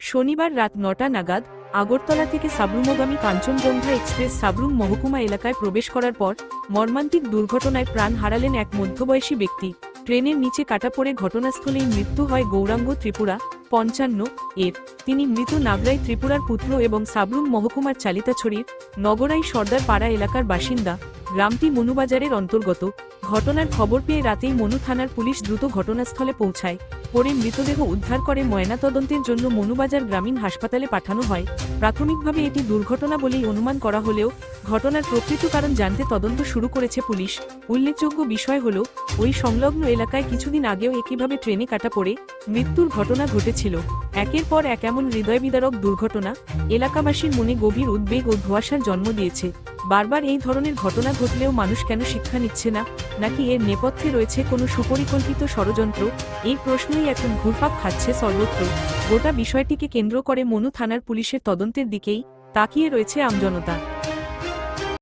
শনিবার রাত নটা নাগাদ আগরতলা থেকে সাবরুমগামী কাঞ্চনজঙ্ঘা এক্সপ্রেস সাবরুম মহকুমা এলাকায় প্রবেশ করার পর মর্মান্তিক দুর্ঘটনায় প্রাণ হারালেন এক মধ্যবয়সী ব্যক্তি। ট্রেনের নিচে কাটা পড়ে ঘটনাস্থলেই মৃত্যু হয় গৌরাঙ্গ ত্রিপুরা, পঞ্চান্ন, এর। তিনি মৃত নাগরাই ত্রিপুরার পুত্র এবং সাবরুম মহকুমার চালিতাছড়ির, নগরাই সর্দার পাড়া এলাকার বাসিন্দা। গ্রামটি মনুবাজারের অন্তর্গত। ঘটনার খবর পেয়ে রাতেই মনু থানার পুলিশ দ্রুত ঘটনাস্থলে পৌঁছায়। পরে মৃতদেহ উদ্ধার করে ময়নাতদন্তের জন্য মনুবাজার গ্রামীণ হাসপাতালে পাঠানো হয়। প্রাথমিকভাবে এটি দুর্ঘটনা বলেই অনুমান করা হলেও, ঘটনার প্রকৃত কারণ জানতে তদন্ত শুরু করেছে পুলিশ। উল্লেখযোগ্য বিষয় হল, ওই সংলগ্ন এলাকায় কিছুদিন আগেও একইভাবে ট্রেনে কাটা পড়ে মৃত্যুর ঘটনা ঘটেছিল। একের পর এক এমন হৃদয়বিদারক দুর্ঘটনা এলাকাবাসীর মনে গভীর উদ্বেগ ও ধোঁয়াশার জন্ম দিয়েছে। বারবার এই ধরনের ঘটনা ঘটলেও মানুষ কেন শিক্ষা নিচ্ছে না? নাকি এর নেপথ্যে রয়েছে কোনো সুপরিকল্পিত ষড়যন্ত্র? এই প্রশ্নেই এখন ঘুরপাক খাচ্ছে সর্বত্র। গোটা বিষয়টিকে কেন্দ্র করে মনু থানার পুলিশের তদন্তের দিকেই তাকিয়ে রয়েছে আমজনতা।